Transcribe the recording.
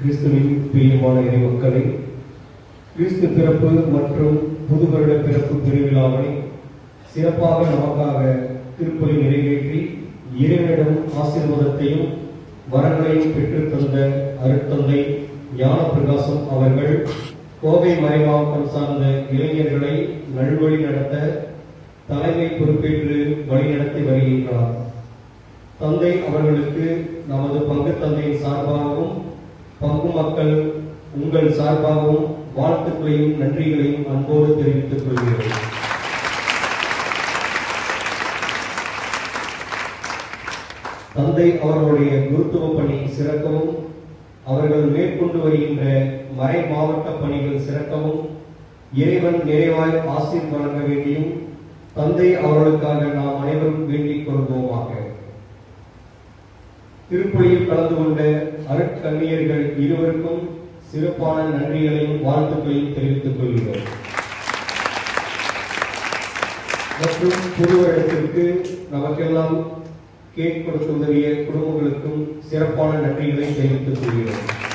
கிறிஸ்துவின் பிரியமான இறைமக்களை கிறிஸ்து பிறப்பு மற்றும் புது வருட பிறப்பு திருவிழாவை சிறப்பாக நமக்காக திருப்பலி நிறைவேற்றி இறைவனிடம் ஆசீர்வாதத்தையும் வரங்களையும் பெற்றுத் தந்த அருட்தந்தை ஞான பிரகாசம் அவர்கள் கோவை மறைமாவட்டம் சார்ந்த இளைஞர்களை நல்வழி நடத்த தலைமை பொறுப்பேற்று வழிநடத்தி வருகின்றார். தந்தை அவர்களுக்கு நமது பங்கு தந்தையின் சார்பாகவும் மக்கள் உங்கள் சார்பாகவும் வாழ்த்துக்களையும் நன்றிகளையும் அன்போடு தெரிவித்துக் கொள்கிறேன். தந்தை அவர்களுடைய குருத்துவ பணி சிறக்கவும் அவர்கள் மேற்கொண்டு வருகின்ற மறை மாவட்ட பணிகள் சிறக்கவும் இறைவன் நிறைவாய் ஆசீர் வழங்க வேண்டியும் தந்தை அவர்களுக்காக நாம் அனைவரும் வேண்டிக் கொள்வோமாக. திருப்பலியில் கலந்து கொண்ட அருட்கண்ணியர்கள் இருவருக்கும் சிறப்பான நன்றிகளையும் வாழ்த்துக்களையும் தெரிவித்துக் கொள்கிறோம். மற்றும் புது வருடத்திற்கு நமக்கெல்லாம் கேக் கொடுத்து உதவிய குடும்பங்களுக்கும் சிறப்பான நன்றிகளை தெரிவித்துக் கொள்கிறோம்.